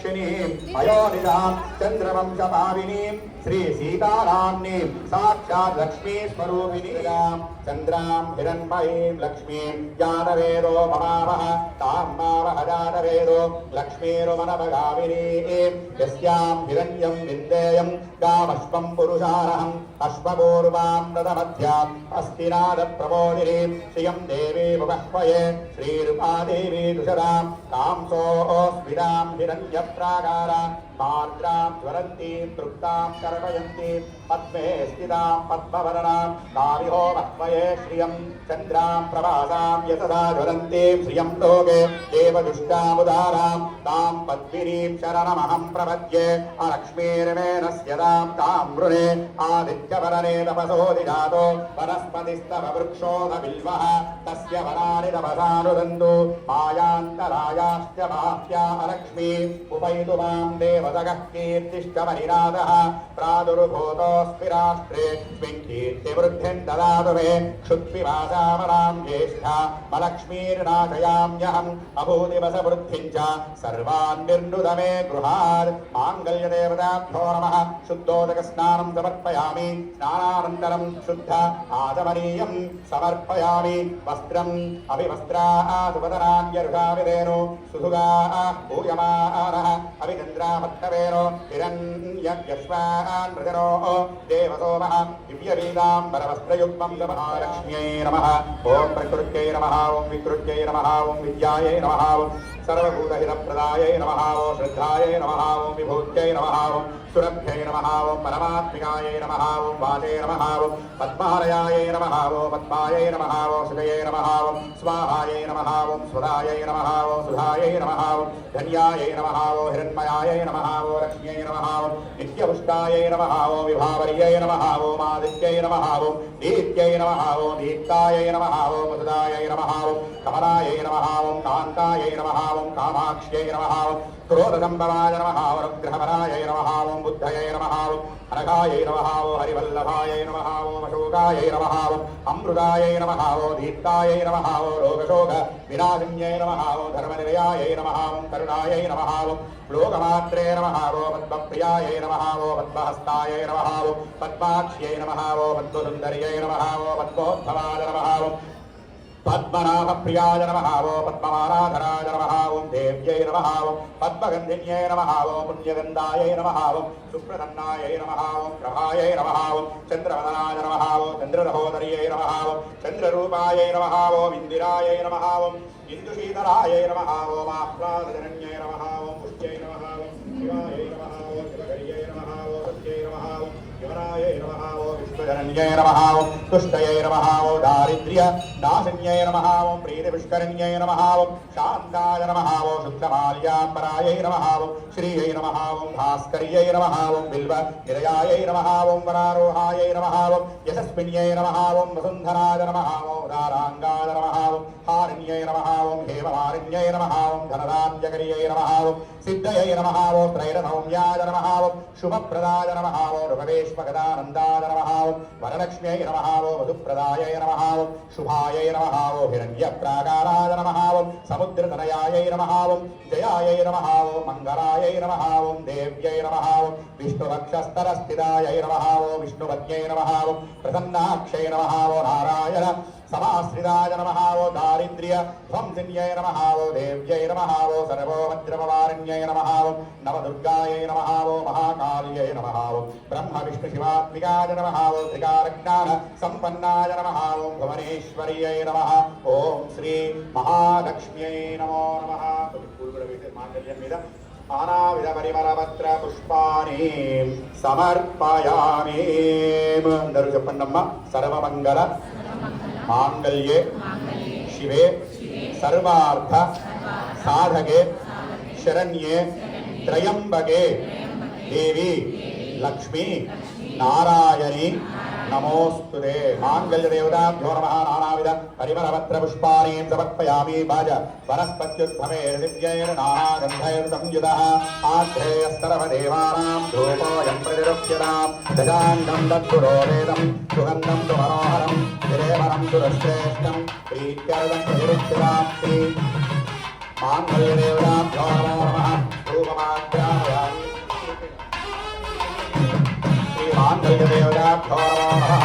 राक्षिणी अयोधिजा चंद्रवंश पाविनी श्री चन्द्रवंशभाविनीम् साक्षा लक्ष्मी स्वरूपिणी चंद्रा हिरण्मयीम् लक्ष्मी जानवेदो ममावः ताम् मावहजानवेदो लक्ष्मीरुमनभगामिनीम् यस्याम् हिरण्यम् లక్ష్మీరుమనభగామినీం యస్యాం పురుషారహం అశ్వపూర్వాం అస్థినాద అస్తినాద శ్రియం దేవీ బహ్వయే శ్రీరూపాదేవీ దుషరాం కాంసోస్మిరాం హిరణ్యప్రాకార మాత్రాం జ్వరంతీం తృప్తాం కర్మయంతీం పద్మే స్థితాం పద్మవరణాం కామిహో బహ్వయే శ్రియం చంద్రాం ప్రభాసాం యతదా జ్వలంతీం శ్రియం లోకే దేవదుష్టాముదారాం తాం పద్మినీం శరణమహం ప్రపద్యే అలక్ష్మీర్మేనస్యదాం తాం వృణే ఆదిత్యవరనే తపసోదిజాతో వనస్పతిస్తవ వృక్షోధ బిల్వః తస్య వనాని తపసానుదందు మాయాంతరాయాశ్చ బాహ్యా అలక్ష్మీ ఉపైతు మాం దేవతగः కీర్తిష్టమనినాదः मोदकः कीर्तिष्टमनिनादः प्रादुर्भूतोऽस्मिराष्ट्रे स्मिन् कीर्तिवृद्धिम् ददातु मे क्षुत्पिवादामराम् ज्येष्ठा मलक्ष्मीर्नाशयाम्यहम् अभूदिवसवृद्धिम् च सर्वान् निर्नुदमे गृहात् माङ्गल्यदेवताभ्यो नमः शुद्धोदकस्नानम् समर्पयामि स्नानानन्तरम् शुद्ध आदमनीयम् समर्पयामि वस्त्रम् अभिवस्त्राः सुवदनान्यर्घाविधेनु सुधुगाः भूयमानः अभिचन्द्रामत् అభిచంద్రామత్తవేనో హిరణ్యశ్వాన్ ప్రజనో దేవసోమః దివ్యవీదాంబరవస్త్రయుగ్మం మహాలక్ష్మ్యై నమ. ఓం ప్రకృత్యై నమ ఓం వికృత్యై నమ ఓం విద్యాయై నమ ఓం సర్వభూతహితప్రదాయై నమ ఓం శ్రద్ధాయై నమ ఓం విభూత్యై నమ ఓం సురభ్యై నమః ఓం పరమాత్మికాయై నమః ఓం వాచై నమః ఓం పద్మాలయాయై నమః ఓం పద్మాయై నమః ఓం సుజయై నమః ఓం స్వాహాయై నమః ఓం స్వదాయై నమః ఓం సుధాయై నమః ఓం ధన్యాయై నమః ఓం హిరణ్మయాయై నమః ఓం లక్ష్మ్యై నమః ఓం నిత్యపుష్టాయై నమః ఓం విభావర్యై నమః ఓం ఆదిత్యై నమః ఓం దీత్యై నమః ఓం దీప్తాయై నమః ఓం సుధాయై నమః ఓం కమలాయై నమః ఓం కాంతాయై నమః ఓం కామాక్ష్యై నమః ఓం క్రోధసంభవాయ నమః ఓం అనుగ్రహపరాయై నమః ఓం బుద్ధయై నమః ఓం అనఘాయై నమః ఓం హరివల్లభాయై నమః ఓం అశోకాయై నమః ఓం అమృతాయై నమః ఓం దీప్తాయై నమః ఓం లోకశోక వినాశిన్యై నమః ఓం ధర్మనిలయాయై నమః ఓం కరుణాయై నమః ఓం లోకమాత్రే నమః ఓం పద్మప్రియాయై నమః ఓం పద్మహస్తాయై నమః ఓం పద్మాక్ష్యై నమః ఓం పద్మసుందర్యై నమః ఓం పద్మోద్భవాయ నమః ఓం పద్మనాభప్రియాయ నమః ఓ పద్మమారాధరాయ నమః ఓం దేవ్యై నమః ఓం పద్మగంధిన్యై నమః ఓం పుణ్యగంధాయై నమః ఓం సుప్రసన్నాయై నమః ఓం ప్రభాయై నమః ఓం చంద్రవదనాయ నమః ఓం చంద్రరహోదర్యై నమః ఓం చంద్రరూపాయై నమః ఓం ఇందిరాయై నమః ఓం ఇందుశీతలాయై నమః ఓం ఆహ్లాదజనన్యై నమః ఓం పుష్ట్యై నమః ఓం శివాయై నమః ఓం శివకర్యై నమః ఓం సత్యై నమః ఓం యువరాయై నమః ధనంజయ విశ్వజనన్యై నమః ఓం తుష్టయై నమః ఓం దారిద్ర్య నాశన్యై నమః ఓం ప్రీతిపుష్కరణ్యై నమః ఓం శాంతాయ నమః ఓం శుద్ధమాల్యాంబరాయై నమః ఓం శ్రీయై నమః ఓం భాస్కర్యై నమః ఓం బిల్వ నిలయాయై నమః ఓం వరారోహాయై నమః ఓం యశస్విన్యై నమః ఓం వసుంధరాయ నమః ఓం దారాంగాయ నమః ఓం హారిణ్యై నమః ఓం హేమహారిణ్యై నమః ఓం ధనదాన్యకర్యై నమః ఓం సిద్ధయై నమః ఓం త్రైరథౌమ్యాయ నమః ఓం శుభప్రదాయ నమః ఓం రూపవేష్మగదానందాయ నమః ఓం వరలక్ష్మ్యై నమః ఓం మధుప్రదాయై నమః ఓం శుభాయై నమః ఓం హిరణ్యప్రాకారాయ నమః ఓం సముద్రతనయాయై నమః ఓం జయాయై నమః ఓం మంగళాయై నమః ఓం దేవ్యై నమః ఓం విష్ణువక్షస్థరస్థితాయై నమః ఓం విష్ణువద్యై నమః ఓం ప్రసన్నాక్షై నమః ఓం నారాయణ సమాశ్రిదాయ నమహావో ఓ దారిద్ర్య ధ్వంసిన్యై నమహావో దేవ్యై నమహావో సర్వో సర్వోపద్రవవారిణ్యై నమః ఓ నవదుర్గాయై నమహావో మహాకాళ్యై నమః బ్రహ్మ విష్ణు శివాత్మికాయ నమహావో త్రికారజ్ఞాన సంపన్నాయ నమహావో భువనేశ్వర్యై నమ ఓం శ్రీ మహాలక్ష్మ్యై నమో నమ. మాంగళ్యం మీద ఆనావిధ పరిమళపత్ర పుష్పాని సమర్పయామి. అందరూ చెప్పండమ్మా సర్వమంగళ मांगल्ये शिवे सर्वार्थ साधके शरण्ये त्रयंबके देवी लक्ष्मी नारायणी। नमोस्तुते माङ्गल्यदेवताभ्यो नमः। नानाविध परिमलपत्र पुष्पाणीं समर्पयामि भज। वनस्पत्युत्थमेर्दिव्यैर्नानागन्धैर्संयुतः आग्रेयस्तरः देवानां धूपो ఆధ్రేయస్తరవదేవానాం ధూపోయం దద్గురో వేదం సుగంధం సు మనోహరం హిరేవరం సురశ్రేష్టం ప్రీత్యర్థం ప్రతిరుప్యతాం శ్రీ మాంగళ్యదేవతాభ్యో నమో నమః ధూపమాగ్రామయామి శ్రీమాంగళ్యదేవతాభ్యో నమః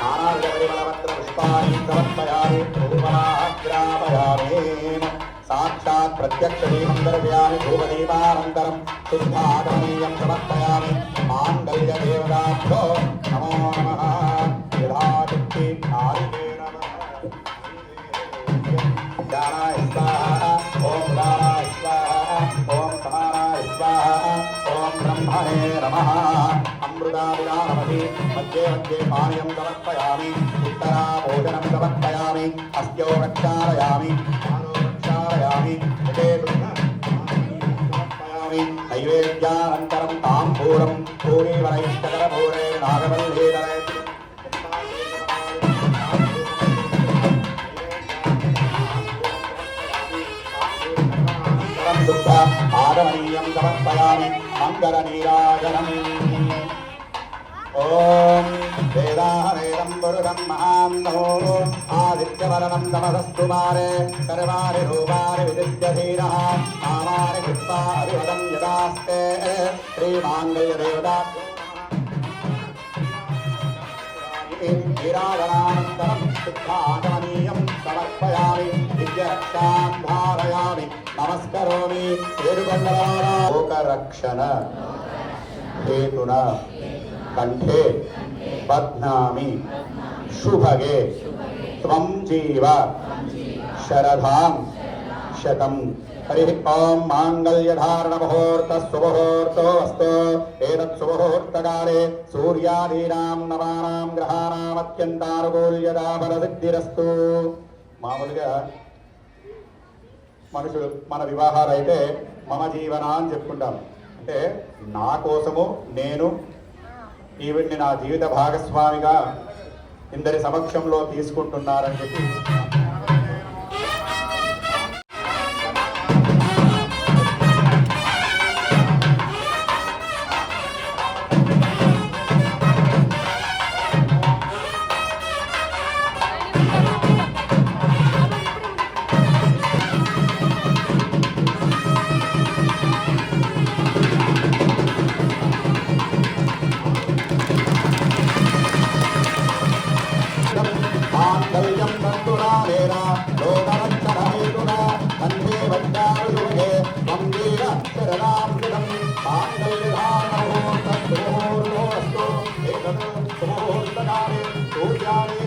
నానావిధపరిమళపత్రపుష్పాణి సమర్పయామి ధూపమాగ్రామయామి సాక్షాత్ ప్రత్యక్షదీపం దర్శయామి ధూపదీపానంతరం శుద్ధాగమనీయం సమర్పయామి అమృతాభిరామసి మధ్యే మధ్యే పానీయం సమర్పయామి ఉత్తరా భోజనం సమర్పయామి అస్యో రక్షారయామి ఆనో రక్షారయామి ముఖే సమర్పయామి నైవేద్యానంతరం తాంబూలం పూరీవరైష్టకరభూరే నాగవల్లీధరే శుద్ధ ఆగమనీయం సమర్పయామి మంగళనీరాజనం ఓం వేదాహరేదం పురుషం మహాన్నో ఆదిత్యవరణం తమసస్తు మారే సర్వారి రూపారి విదిత్యధీర ధీరः కృత్వా అభివదం యదాస్తే శ్రీమాంగళ్యదేవతా గిరాగణానంతరం శుద్ధాగమనీయం సమర్పయామి దివ్యరక్షాం ధారయామి నమస్కరోమి లోకరక్షణ హేతున కంఠే బధ్నామి శుభగే. త్వం జీవ. శరధాం. శతం. హరి ఓం మాంగళ్యధారణ ముహూర్త సుముహూర్తో అస్తు ఏతత్ సుముహూర్తకాలే సూర్యాదీనాం నవానాం గ్రహాణాం అత్యంతానుకూల్యదా బలసిద్ధిరస్తు మామూలుగా మనుషులు మన వివాహాలు అయితే మమ జీవన అని చెప్పుకుంటాం. అంటే నా కోసము నేను ఈవిడ్ని నా జీవిత భాగస్వామిగా ఇందరి సమక్షంలో తీసుకుంటున్నారని చెప్పి Johnny.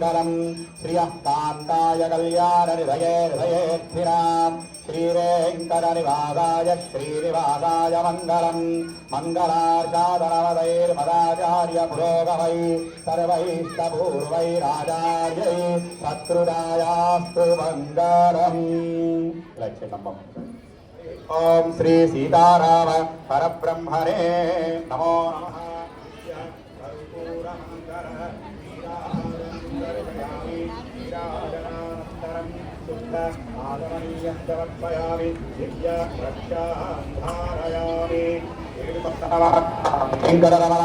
మంగళం శ్రియ కాంతాయ కళ్యాణ నిధయే హృదయేర్థినాం శ్రీనివాసాయ మంగళం మంగళార్షాదనవదైర్మదాచార్య పురోగమై సర్వైష్టపూర్వైరాచార్యై శత్రుదాయాస్తు మంగళం లక్ష్యం ఓం శ్రీ సీతారామ పరబ్రహ్మణే నమో నమః ఆగమనీయం దివ్య రక్షాధారయామి వెంకటరమణ